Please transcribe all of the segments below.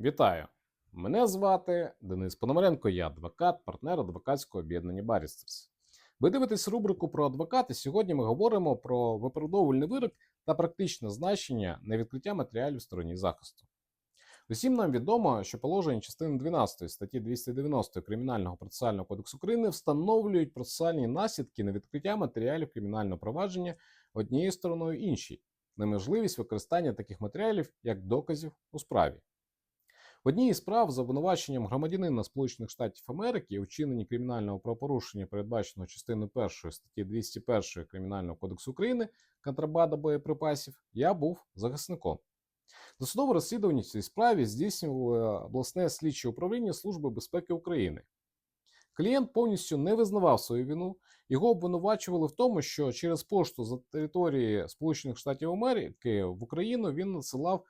Вітаю! Мене звати Денис Пономаренко, я адвокат, партнер адвокатського об'єднання Барістерс. Ви дивитесь рубрику про адвокат, і сьогодні ми говоримо про виправдовувальний вирок та практичне значення невідкриття матеріалів в стороні захисту. Усім нам відомо, що положення частини 12 статті 290 Кримінального процесуального кодексу України встановлюють процесуальні наслідки невідкриття матеріалів кримінального провадження однією стороною іншій, неможливість використання таких матеріалів як доказів у справі. Одній із справ за обвинуваченням громадянина Сполучених Штатів Америки у вчиненні кримінального правопорушення, передбаченого частиною 1 статті 201 Кримінального кодексу України контрабанда боєприпасів, я був захисником. Досудове розслідування в цій справі здійснювало обласне слідче управління Служби безпеки України. Клієнт повністю не визнавав свою вину. Його обвинувачували в тому, що через пошту за території Сполучених Штатів Америки в Україну він надсилав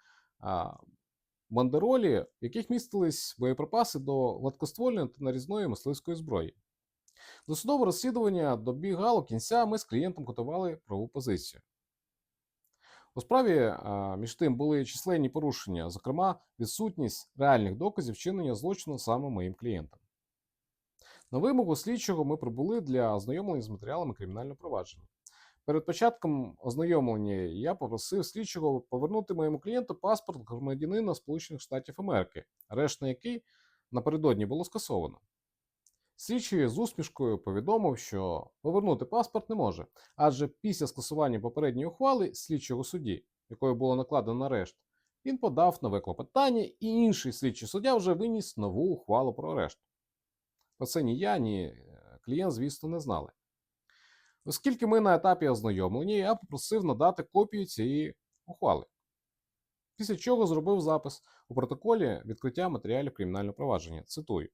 бандеролі, в яких містились боєприпаси до гладкоствольної та нарізної мисливської зброї. Досудове розслідування добігало кінця, ми з клієнтом готували правову позицію. У справі, між тим, були численні порушення, зокрема, відсутність реальних доказів вчинення злочину саме моїм клієнтом. На вимогу слідчого ми прибули для ознайомлення з матеріалами кримінального провадження. Перед початком ознайомлення я попросив слідчого повернути моєму клієнту паспорт громадянина Сполучених Штатів Америки, арешт на який напередодні було скасовано. Слідчий з усмішкою повідомив, що повернути паспорт не може, адже після скасування попередньої ухвали слідчого судді, якою було накладено арешт, він подав нове клопотання, і інший слідчий суддя вже виніс нову ухвалу про арешт. Про це ні я, ні е, клієнт, звісно, не знали. Оскільки ми на етапі ознайомлення, я попросив надати копію цієї ухвали. Після чого зробив запис у протоколі відкриття матеріалів кримінального провадження. Цитую.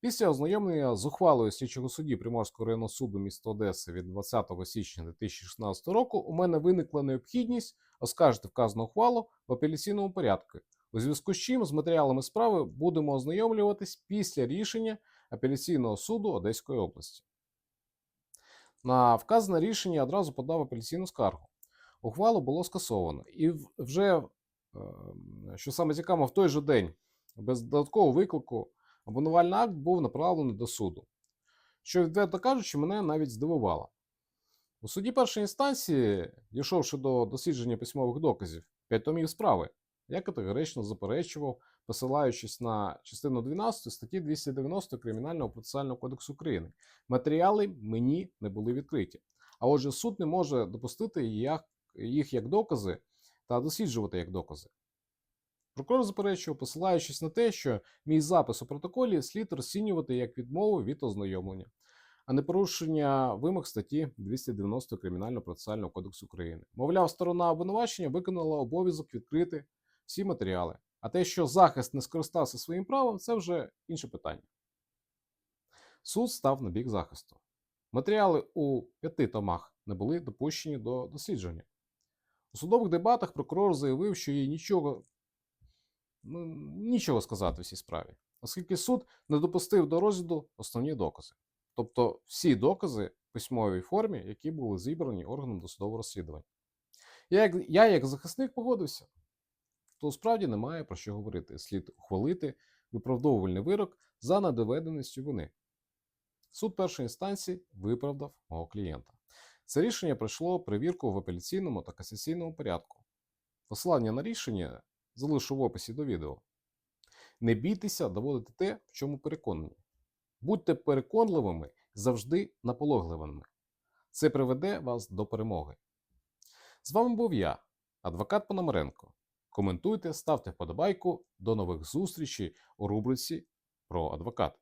Після ознайомлення з ухвалою слідчого судді Приморського районного суду міста Одеси від 20 січня 2016 року у мене виникла необхідність оскаржити вказану ухвалу в апеляційному порядку, у зв'язку з чим з матеріалами справи будемо ознайомлюватись після рішення апеляційного суду Одеської області. На вказане рішення одразу подав апеляційну скаргу. Ухвалу було скасовано. І вже, е, що саме цікаво, в той же день, без додаткового виклику, обвинувальний акт був направлений до суду. Що, відверто кажучи, мене навіть здивувало. У суді першої інстанції, дійшовши до дослідження письмових доказів, п'ять томів справи, я категорично заперечував, посилаючись на частину 12 статті 290 Кримінального процесуального кодексу України. Матеріали мені не були відкриті. А отже, суд не може допустити їх як докази та досліджувати як докази. Прокурор заперечував, посилаючись на те, що мій запис у протоколі слід розцінювати як відмову від ознайомлення, а не порушення вимог статті 290 Кримінального процесуального кодексу України. Мовляв, сторона обвинувачення виконала обов'язок відкрити всі матеріали. А те, що захист не скористався своїм правом, це вже інше питання. Суд став на бік захисту. Матеріали у п'яти томах не були допущені до дослідження. У судових дебатах прокурор заявив, що їй нічого, ну, нічого сказати в цій справі, оскільки суд не допустив до розгляду основні докази. Тобто всі докази в письмовій формі, які були зібрані органом досудового розслідування. Я як, я, як захисник, погодився то справді немає про що говорити. Слід ухвалити виправдовувальний вирок за недоведеністю вини. Суд першої інстанції виправдав мого клієнта. Це рішення пройшло перевірку в апеляційному та касаційному порядку. Посилання на рішення залишу в описі до відео. Не бійтеся доводити те, в чому переконані. Будьте переконливими завжди напологливими. Це приведе вас до перемоги. З вами був я, адвокат Пономаренко. Коментуйте, ставте вподобайку. До нових зустрічей у рубриці про адвокат.